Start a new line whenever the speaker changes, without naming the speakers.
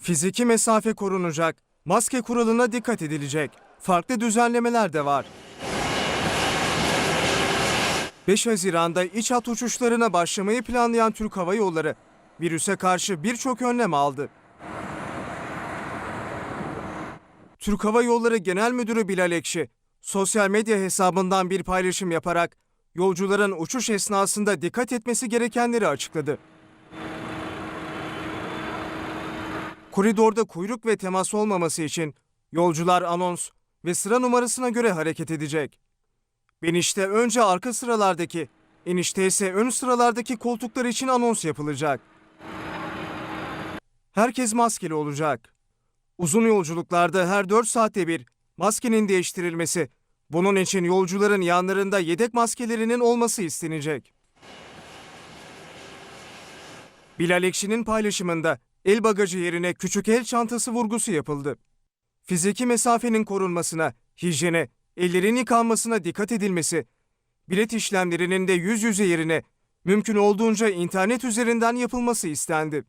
Fiziki mesafe korunacak, maske kuralına dikkat edilecek. Farklı düzenlemeler de var. 5 Haziran'da iç hat uçuşlarına başlamayı planlayan Türk Hava Yolları virüse karşı birçok önlem aldı. Türk Hava Yolları Genel Müdürü Bilal Ekşi, sosyal medya hesabından bir paylaşım yaparak yolcuların uçuş esnasında dikkat etmesi gerekenleri açıkladı. Koridorda kuyruk ve temas olmaması için yolcular anons ve sıra numarasına göre hareket edecek. Binişte önce arka sıralardaki, inişte ise ön sıralardaki koltuklar için anons yapılacak. Herkes maskeli olacak. Uzun yolculuklarda her 4 saatte bir maskenin değiştirilmesi, bunun için yolcuların yanlarında yedek maskelerinin olması istenecek. Bilal Ekşi'nin paylaşımında el bagajı yerine küçük el çantası vurgusu yapıldı. Fiziki mesafenin korunmasına, hijyene, ellerin yıkanmasına dikkat edilmesi, bilet işlemlerinin de yüz yüze yerine mümkün olduğunca internet üzerinden yapılması istendi.